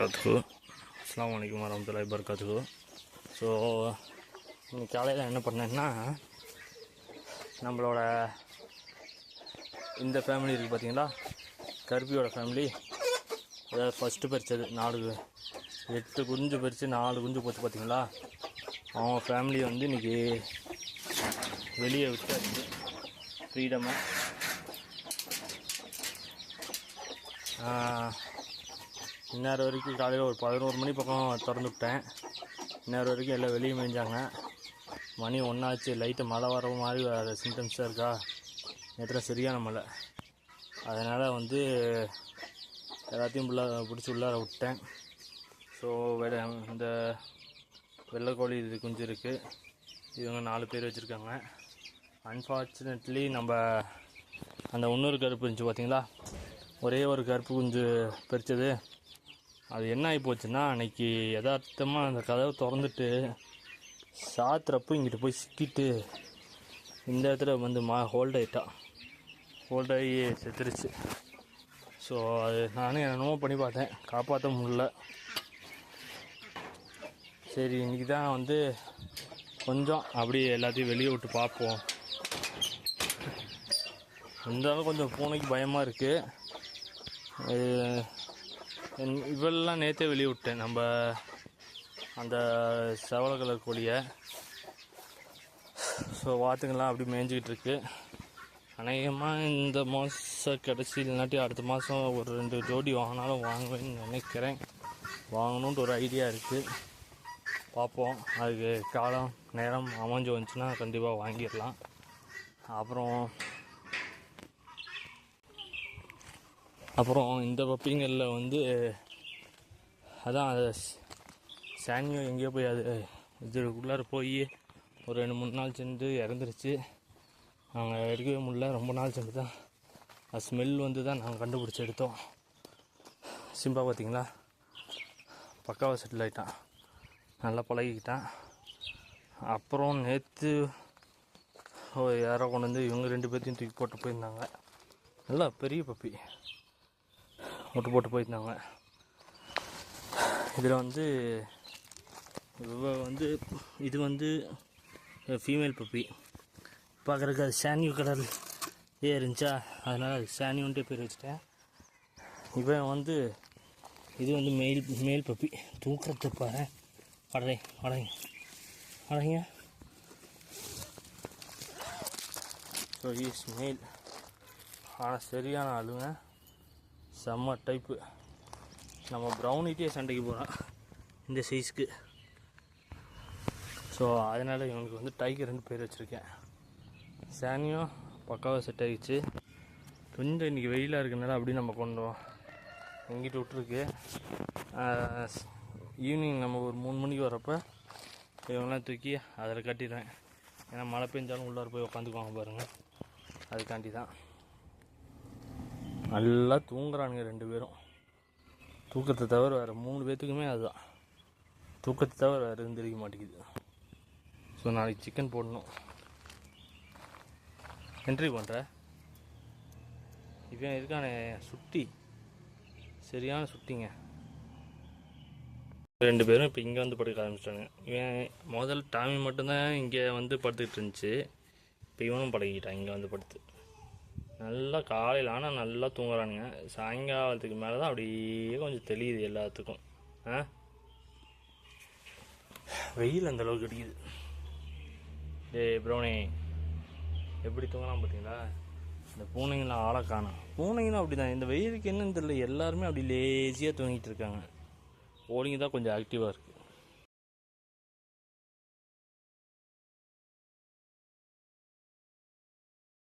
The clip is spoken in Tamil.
வரகாத்துக்கு அஸ்லாம் வலைக்கம் வரமத்துல்லாய் பர்காத்துக்கு ஸோ இன்னைக்கு காலையில் என்ன பண்ணேன்னா நம்மளோட இந்த ஃபேமிலி இருக்குது பார்த்தீங்களா கருப்பியோட ஃபேமிலி அதாவது ஃபஸ்ட்டு பறிச்சது நாலு எட்டு குஞ்சு பறித்து நாலு குஞ்சு போச்சு பார்த்தீங்களா அவங்க ஃபேமிலி வந்து இன்றைக்கி வெளியே விட்டாச்சு. ஃப்ரீடமாக இந்நேரம் வரைக்கும் காலையில் ஒரு பதினோரு மணி பக்கம் திறந்து விட்டேன். இந்நேரம் வரைக்கும் எல்லாம் வெளியே மேய்ஞ்சாங்க மணி ஒன்றாச்சு லைட்டு மழை வர மாதிரி வேறு சிம்டம்ஸாக இருக்கா? நேற்று சரியான மழை. அதனால் வந்து எல்லாத்தையும் உள்ள பிடிச்சி உள்ளார விட்டேன். ஸோ வெள்ளை இந்த வெள்ளைக்கோழி இது குஞ்சு இருக்குது இவங்க நாலு பேர் வச்சுருக்காங்க. அன்ஃபார்ச்சுனேட்லி நம்ம அந்த இன்னொரு கருப்பு இருந்துச்சு பார்த்தீங்களா ஒரே ஒரு கருப்பு குஞ்சு பறித்தது அது என்ன ஆகி போச்சுன்னா அன்னைக்கு யதார்த்தமாக அந்த கதவை திறந்துட்டு சாத்துறப்போ இங்கிட்டு போய் சிக்கிட்டு இந்த இடத்துல வந்து மா ஹோல்ட் ஆகிட்டா ஹோல்ட் ஆகி செத்துருச்சு. ஸோ அது நானும் என்னென்னமோ பண்ணி பார்த்தேன். காப்பாற்ற முடியல. சரி இன்றைக்கி தான் வந்து கொஞ்சம் அப்படியே எல்லாத்தையும் வெளியே விட்டு பார்ப்போம். இருந்தாலும் கொஞ்சம் பூனைக்கு பயமாக இருக்குது இவெல்லாம் நேற்றே வெளியே விட்டேன் நம்ம அந்த செவல கலர் கோழியை. ஸோ வாத்துங்கள்லாம் அப்படி மேய்ஞ்சிக்கிட்டு இருக்கு. அநேகமாக இந்த மாதம் கடைசி இல்லாட்டி அடுத்த மாதம் ஒரு ரெண்டு ஜோடி வாங்கினாலும் வாங்குவேன்னு நினைக்கிறேன். வாங்கணுன்ட்டு ஒரு ஐடியா இருக்குது பார்ப்போம். அதுக்கு காலம் நேரம் அமைஞ்சு வந்துச்சுன்னா கண்டிப்பாக வாங்கிடலாம். அப்புறம் அப்புறம் இந்த பப்பிங்களில் வந்து அதான் அது சானியோ எங்கேயோ போய் அது இதுக்குள்ளார போய் ஒரு ரெண்டு மூணு நாள் சென்று இறந்துருச்சு. நாங்கள் எடுக்கவே முடியல ரொம்ப நாள் சென்று தான் அது ஸ்மெல் வந்து தான் நாங்கள் கண்டுபிடிச்சி எடுத்தோம். சிம்பா பார்த்தீங்களா பக்காவாக செட்டில் ஆகிட்டான் நல்லா பழகிக்கிட்டான். அப்புறம் நேற்று யாரோ கொண்டு வந்து இவங்க ரெண்டு பேர்த்தையும் தூக்கி போட்டு போயிருந்தாங்க. நல்லா பெரிய பப்பி. முட்டு போட்டு போயிருந்தாங்க. இதில் வந்து வந்து இது வந்து ஃபீமேல் பப்பி பார்க்குறதுக்கு அது சானியூ கலர் ஏ இருந்துச்சா? அதனால் அது சானியூன்ட்டே பேர் வச்சுட்டேன். இவன் வந்து இது வந்து மெயில் மேல் பப்பி தூக்கிறத பாரு. அடை அடைங்க அடைங்க ஸோ இஸ் மேல் ஆனால் சரியான ஆளுங்க. செம்ம டைப்பு நம்ம ப்ரௌனிட்டே சண்டைக்கு போகிறோம் இந்த சைஸ்க்கு ஸோ அதனால் இவனுக்கு வந்து டைகர் ரெண்டு பேர் வச்சுருக்கேன். சானியும் பக்காவாக செட் ஆகிடுச்சு கொஞ்சம் இன்றைக்கி வெயிலாக இருக்கனால அப்படியே நம்ம கொண்டோம் எங்கிட்ட விட்ருக்கு ஈவினிங் நம்ம ஒரு மூணு மணிக்கு வரப்போ இவங்கெல்லாம் தூக்கி அதில் கட்டிடுவேன் ஏன்னா மழை பெஞ்சாலும் உள்ளார போய் உட்காந்துக்குவாங்க பாருங்கள் அதுக்காண்டி தான் நல்லா தூங்குறானுங்க ரெண்டு பேரும். தூக்கத்தை தவிர வேறு மூணு பேர்த்துக்குமே அதுதான். தூக்கத்தை தவிர வேறு இருந்திருக்க மாட்டேங்குது. ஸோ நாளைக்கு சிக்கன் போடணும். என்ட்ரி பண்ணுற இவன் இருக்கானே சுட்டி. சரியான சுட்டிங்க. ரெண்டு பேரும் இப்போ இங்கே வந்து படுக்க ஆரம்பிச்சிட்டாங்க இவன் முதல் டாமி மட்டும்தான் இங்கே வந்து படுத்துக்கிட்டு இருந்துச்சு. இப்போ இவனும் பழகிட்டான் இங்கே வந்து படுத்து. நல்லா காலையில் ஆனால் நல்லா தூங்குறானுங்க. சாயங்காலத்துக்கு மேலே தான் அப்படியே கொஞ்சம் தெளியுது எல்லாத்துக்கும். ஆ? வெயில் அந்த அளவுக்கு அடிக்குது. டேய் ப்ரௌனி எப்படி தூங்கலாம் பார்த்தீங்களா இந்த பூனைங்களாம் ஆளை காணும். பூனைங்களும் அப்படி தான் இந்த வெயிலுக்கு என்னன்னு தெரியல. எல்லாருமே அப்படி லேசியாக தூங்கிட்டு இருக்காங்க. கோழிங்க தான் கொஞ்சம் ஆக்டிவாக இருக்குது